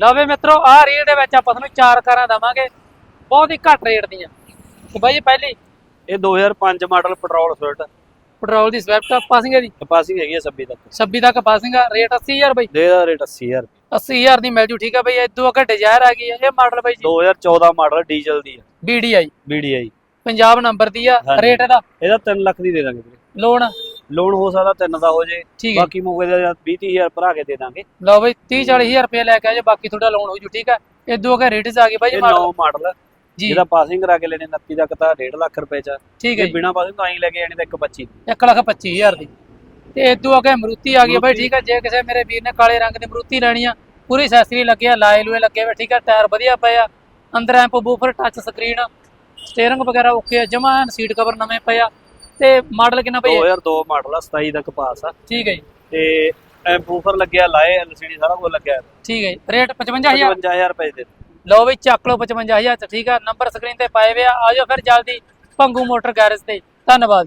ਲਓ ਵੀ ਮਿੱਤਰੋ ਆਹ ਰੇਟ ਦੇ ਵਿੱਚ ਆਪਾਂ ਤੁਹਾਨੂੰ ਚਾਰ ਕਾਰਾਂ ਦਵਾਂਗੇ। ਬਹੁਤ ਹੀ ਘੱਟ ਰੇਟ ਦੀਆਂ। ਤੇ ਬਾਈ ਜੀ ਪਹਿਲੀ ਇਹ 2005 ਮਾਡਲ ਪੈਟਰੋਲ ਸਵਿਫਟ। ਪੈਟਰੋਲ ਦੀ ਸਵਿਫਟ ਪਾਸਿੰਗ ਦੀ ਕਪਾਸਿੰਗ ਹੈਗੀ ਹੈ 26 ਤੱਕ। 26 ਤੱਕ ਪਾਸਿੰਗ ਆ। ਰੇਟ 80000 ਬਾਈ। ਦੇ ਦਾ ਰੇਟ 80000 80000 ਦੀ ਮਿਲ ਜੂ ਠੀਕ ਆ ਬਾਈ। ਇਦੋਂ ਅੱਗੇ ਡਿਜ਼ਾਇਰ ਆ ਗਈ ਆ ਇਹ ਮਾਡਲ ਬਾਈ ਜੀ? 2014 ਮਾਡਲ ਡੀਜ਼ਲ ਦੀ ਹੈ। BDI BDI ਪੰਜਾਬ ਨੰਬਰ ਦੀ ਆ। ਰੇਟ ਇਹਦਾ? ਇਹਦਾ 3 ਲੱਖ ਦੀ ਦੇ ਦਾਂਗੇ ਵੀਰੇ। ਲੋਨ? ਲੋਨ ਹੋ ਸਕਦਾ 3 ਦਾ ਹੋ ਜੇ। ਠੀਕ ਹੈ। ਬਾਕੀ ਮੂਵੇ ਦਾ 20 30000 ਭਰਾ ਕੇ ਦੇ ਦਾਂਗੇ। ਲਓ ਬਾਈ 30 40000 ਰੁਪਏ ਲੈ ਕੇ ਆ ਜੇ ਬਾਕੀ ਤੁਹਾਡਾ ਲੋਨ ਹੋ ਜੂ ਠੀਕ ਆ ਇਦੋਂ ਅੱਗੇ ਰੇਟ ਆ ਗਈ ਬਾਈ ਇਹ ਮਾਡਲ। 9 ਮਾਡਲ। ਜੀ। ਜਿਹਦਾ ਪਾਸਿੰਗ ਕਰਾ ਕੇ ਲੈਣੇ 29 ਤੱਕ ਤਾਂ 1.5 ਲੱਖ ਰੁਪਏ ਚ ਠੀਕ ਹੈ ਤੇ ਬਿਨਾ ਪਾਸਿੰਗ ਤੋਂ ਆਈ ਲੈ ਕੇ ਜਾਣੀ ਤਾਂ 125 ਇੱਕ ਲੱਖ ਪੱਚੀ ਹਜ਼ਾਰ ਦੀ। ਤੇ ਇਦੋਂ ਅੱਗੇ ਮਰੂਤੀ ਆ ਗਈ ਬਾਈ ਠੀਕ ਆ ਜੇ ਕਿਸੇ ਮੇਰੇ ਵੀਰ ਨੇ ਕਾਲੇ ਰੰਗ ਦੀ ਮਰੂਤੀ ਲੈਣੀ ਆ ਪੂਰੀ ਸੈਸਰੀ ਲੱਗੀ ਆ ਲਾਏ ਲੂਏ ਲੱਗੇ ਵੇ ਠੀਕ ਆ ਟਾਇਰ ਵਧੀਆ ਪਏ ਆ। ਅੰਦਰ amp woofer touch screen steering ਵਗੈਰਾ ਓਕੇ ਆ ਜਮਾ ਸੀਟ ਕਵਰ ਨਵੇਂ ਪਏ ਆ। ਤੇ ਮਾਡਲ ਕਿੰਨਾ ਪਈ 2002 ਮਾਡਲ ਆ 27 ਤੱਕ ਪਾਸ ਆ। ਠੀਕ ਹੈ ਜੀ। ਤੇ ਐਂਪੂਫਰ ਲੱਗਿਆ ਲਾਏ ਐਲਸੀਡੀ ਸਾਰਾ ਕੁਝ ਲੱਗਿਆ। ਠੀਕ ਹੈ ਰੇਟ 55000 55000 ਰੁਪਏ ਦੇ ਲਓ ਬਈ ਚੱਕ ਲਓ 55000 ਚ ਠੀਕ ਆ? ਨੰਬਰ ਸਕਰੀਨ ਤੇ ਪਾਏ ਵੇ ਆ। ਆਜੋ ਫਿਰ ਜਲਦੀ ਭੰਗੂ ਮੋਟਰ ਗੈਰੇਜ ਤੇ। ਧੰਨਵਾਦ